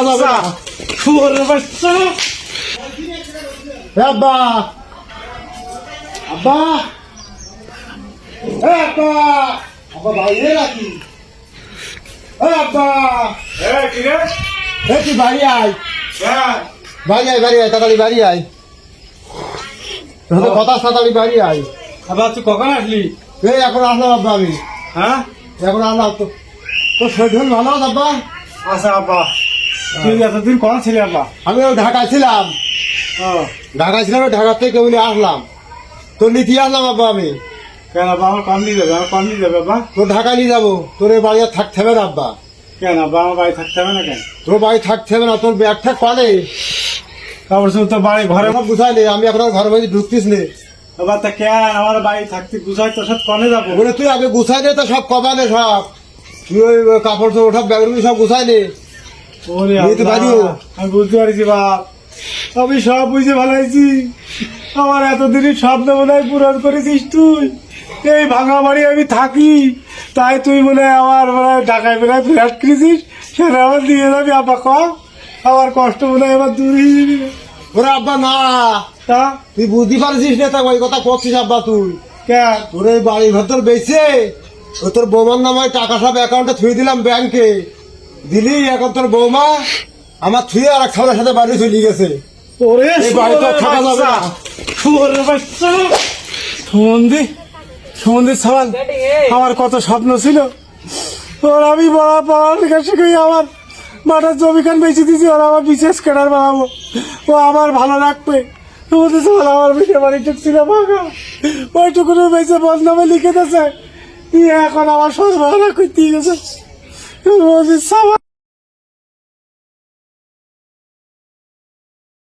থাকা যাবে না শুয়োরের বাচ্চা। আব্বা। আব্বা। আব্বা। আব্বা বাইরে নাকি? আব্বা। এ কি বাড়ি আয়? হ্যাঁ। বাড়ি আয় বাড়ি আয় তাড়াতাড়ি বাড়ি আয়। সাথে কথা তাড়াতাড়ি বাড়ি আয়। আবার তুই কখন আসলি? এই এখন আসলাম আব্বা আমি। হ্যাঁ? এখন আসলাম তো তোর শরীর ভালো আব্বা? আচ্ছা আব্বা। তুই এতদিন কখন ছিলি আব্বা আমি ঢাকায় ছিলাম। ও। ঢাকায় ছিলাম ঢাকা থেকে কেমনি আসলাম। তোর নিতে আসলাম আব্বা আমি। কেন আব্বা আমার কম দিয়ে যাবে আমার কম দিয়ে যাবে আব্বা তোর ঢাকায় নিয়ে যাব। তোর এই বাড়ি আর থাকতে হবে না আব্বা। কেন আব্বা আমার বাড়ি থাকতে হবে না কেন? তোর বাড়ি থাকতে হবে না তোর ব্যাগ ঠ্যাগ পালে তারপর শুধু তো বাড়ি ঘরে সব বুঝাই নে আমি এখন ঘরের মধ্যে ঢুকতিস নে। আবার তা কেন আমার বাড়ি থাকতে গুছাই তোর সাথে কনে যাব? বলে তুই আগে গুছাই নে তো সব কবানে সব। তুই ওই কাপড় চোপড় সব ব্যাগের সব গুছাই নে আমি বুঝতে পারছি বাপ। আমি সব বুঝে ভালাইছি আমার এতদিনই স্বপ্ন মনে হয় পূরণ করেছিস তুই। এই ভাঙা বাড়ি আমি থাকি। তাই তুই মনে হয় আমার মনে হয় ঢাকায় বেড়ায় ফ্ল্যাট কিনেছিস সেটা আমার দিয়ে যাবি আপা কম আমার কষ্ট মনে হয় এবার দূর হয়ে যাবি। ওরে আব্বা না। তা? তুই বুঝতে পারছিস না তা ওই কথা করছিস আব্বা তুই। কেন তোর এই বাড়ির ভেতর বেঁচে ও তোর বৌমার নামে টাকা সব অ্যাকাউন্টে থুয়ে দিলাম ব্যাংকে দিলি এখন তোর বৌমা আমার থুয়ে আর এক ছাওয়ালের সাথে বাড়ি চলে গেছে। ওরে থাকা যাবে না। বাচ্চা। সুমন্দি সুমন্দির আমার কত স্বপ্ন ছিল। ওর আমি বড় পড়ালেখা শিখে আমার মাঠের জমিখান বেঁচে দিয়েছি ওর আমার বিশেষ কেনার বানাবো। ও আমার ভালো রাখবে। তোমাদের সবাই আমার বিটে বাড়িটুক ছিল ভাঙা ওইটুকু বেঁচে বদনামে লিখে দিয়েছে। দিয়ে এখন আমার সর্বহারা করতে গেছে। Eu was ver só.